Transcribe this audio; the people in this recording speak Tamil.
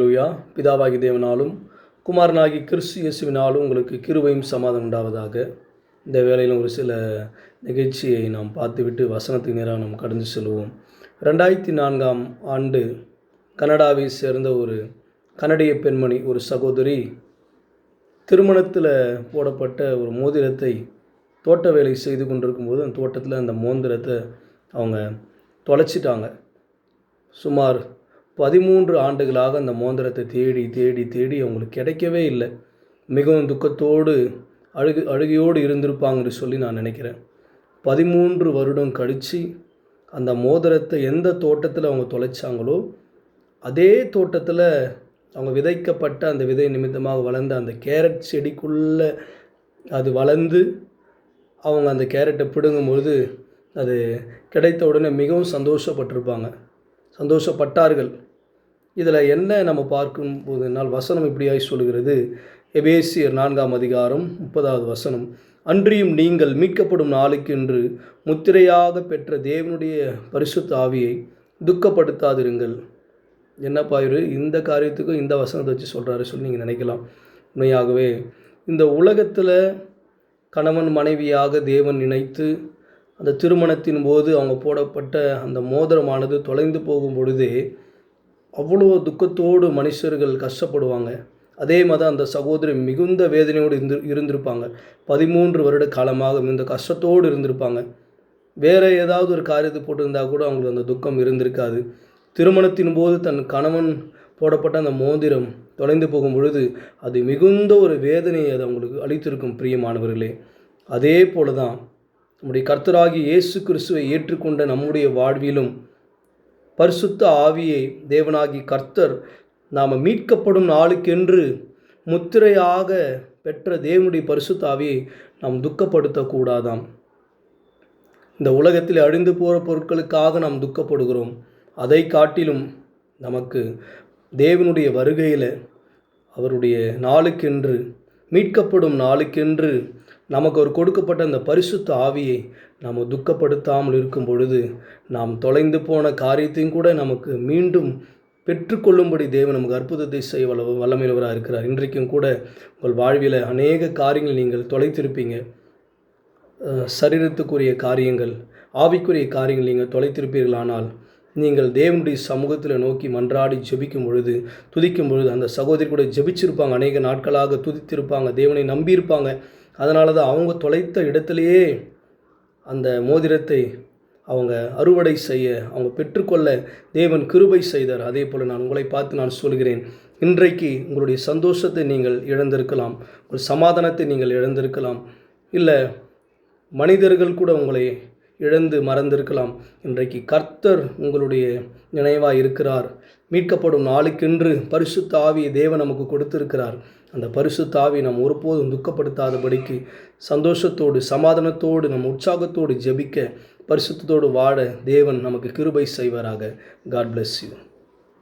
லூயா பிதாவாகி தேவனாலும் குமாரனாகி கிறிஸ்து இயேசுவினாலும் உங்களுக்கு கிருவையும் சமாதானம் உண்டாவதாக. இந்த வேளையில் ஒரு சில நிகழ்ச்சியை நாம் பார்த்துவிட்டு வசனத்துக்கு நேராக நாம் கடந்து செல்வோம். ரெண்டாயிரத்தி நான்காம் ஆண்டு கனடாவை சேர்ந்த ஒரு கனடிய பெண்மணி ஒரு சகோதரி திருமணத்தில் போடப்பட்ட ஒரு மோதிரத்தை தோட்ட வேலை செய்து கொண்டிருக்கும்போது அந்த தோட்டத்தில் அந்த மோதிரத்தை அவங்க தொலைச்சிட்டாங்க. சுமார் பதிமூன்று ஆண்டுகளாக அந்த மோதிரத்தை தேடி தேடி தேடி அவங்களுக்கு கிடைக்கவே இல்லை. மிகவும் துக்கத்தோடு அழுகு அழுகையோடு இருந்திருப்பாங்கன்னு சொல்லி நான் நினைக்கிறேன். பதிமூன்று வருடம் கழித்து அந்த மோதிரத்தை எந்த தோட்டத்தில் அவங்க தொலைச்சாங்களோ அதே தோட்டத்தில் அவங்க விதைக்கப்பட்ட அந்த விதை நிமித்தமாக வளர்ந்த அந்த கேரட் செடிக்குள்ளே அது வளர்ந்து அவங்க அந்த கேரட்டை பிடுங்கும்பொழுது அது கிடைத்த உடனே மிகவும் சந்தோஷப்பட்டிருப்பாங்க. சந்தோஷப்பட்டார்கள். இதில் என்ன நம்ம பார்க்கும் என்னால் வசனம் இப்படியாய் சொல்கிறது எபேசியர் நான்காம் அதிகாரம் முப்பதாவது வசனம். அன்றியும் நீங்கள் மீட்கப்படும் நாளுக்கென்று முத்திரையாக பெற்ற தேவனுடைய பரிசுத்த ஆவியை துக்கப்படுத்தாதிருங்கள். என்னப்பா இரு இந்த காரியத்துக்கும் இந்த வசனத்தை வச்சு சொல்கிறாரு சொல்லி நீங்கள் நினைக்கலாம். உண்மையாகவே இந்த உலகத்தில் கணவன் மனைவியாக தேவன் நினைத்து அந்த திருமணத்தின் போது அவங்க போடப்பட்ட அந்த மோதிரமானது தொலைந்து போகும் பொழுதே அவ்வளோ துக்கத்தோடு மனுஷர்கள் கஷ்டப்படுவாங்க. அதே மாதிரி அந்த சகோதரி மிகுந்த வேதனையோடு இருந்து இருந்திருப்பாங்க. பதிமூன்று வருட காலமாக மிகுந்த கஷ்டத்தோடு இருந்திருப்பாங்க. வேறு ஏதாவது ஒரு காரியத்தை போட்டிருந்தால் கூட அவங்களுக்கு அந்த துக்கம் இருந்திருக்காது. திருமணத்தின் போது தன் கணவன் போடப்பட்ட அந்த மோதிரம் தொலைந்து போகும் பொழுது அது மிகுந்த ஒரு வேதனையை அது அவங்களுக்கு அளித்திருக்கும் பிரியமானவர்களே. அதே போல தான் நம்முடைய கர்த்தராகி இயேசு கிறிஸ்துவை ஏற்றுக்கொண்ட நம்முடைய வாழ்விலும் பரிசுத்த ஆவியை தேவனாகி கர்த்தர் நாம் மீட்கப்படும் நாளுக்கென்று முத்திரையாக பெற்ற தேவனுடைய பரிசுத்த ஆவியை நாம் துக்கப்படுத்தக்கூடாதாம். இந்த உலகத்தில் அழிந்து போகிற பொருட்களுக்காக நாம் துக்கப்படுகிறோம். அதை காட்டிலும் நமக்கு தேவனுடைய வருகையில் அவருடைய நாளுக்கென்று மீட்கப்படும் நாளுக்கென்று நமக்கு ஒரு கொடுக்கப்பட்ட அந்த பரிசுத்த ஆவியை நாம் துக்கப்படுத்தாமல் இருக்கும் பொழுது நாம் தொலைந்து போன காரியத்தையும் கூட நமக்கு மீண்டும் பெற்றுக்கொள்ளும்படி தேவன் நமக்கு அற்புதத்தை செய்ய வல்ல வல்லமையிலவராக இருக்கிறார். இன்றைக்கும் கூட உங்கள் வாழ்வில் அநேக காரியங்கள் நீங்கள் தொலைத்திருப்பீங்க. சரீரத்துக்குரிய காரியங்கள் ஆவிக்குரிய காரியங்கள் நீங்கள் தொலைத்திருப்பீர்களானால் நீங்கள் தேவனுடைய சமூகத்தில் நோக்கி மன்றாடி ஜெபிக்கும் பொழுது துதிக்கும் பொழுது அந்த சகோதரி கூட ஜெபிச்சிருப்பாங்க. அநேக நாட்களாக துதித்திருப்பாங்க. தேவனை நம்பியிருப்பாங்க. அதனால தான் அவங்க தொலைத்த இடத்துலையே அந்த மோதிரத்தை அவங்க அறுவடை செய்ய அவங்க பெற்றுக்கொள்ள தேவன் கிருபை செய்தார். அதே போல் நான் உங்களை பார்த்து நான் சொல்கிறேன் இன்றைக்கு உங்களுடைய சந்தோஷத்தை நீங்கள் இழந்திருக்கலாம் ஒரு சமாதானத்தை நீங்கள் இழந்திருக்கலாம். இல்லை மனிதர்கள் கூட உங்களை இழந்து மறந்திருக்கலாம். இன்றைக்கு கர்த்தர் உங்களுடைய நினைவாக இருக்கிறார். மீட்கப்படும் நாளுக்கென்று பரிசுத்த ஆவியை தேவன் நமக்கு கொடுத்திருக்கிறார். அந்த பரிசுத்த தாவி நாம் ஒருபோதும் துக்கப்படுத்தாதபடிக்கு சந்தோஷத்தோடு சமாதானத்தோடு நம் உற்சாகத்தோடு ஜெபிக்க பரிசுத்தோடு வாழ தேவன் நமக்கு கிருபை செய்வாராக. God bless you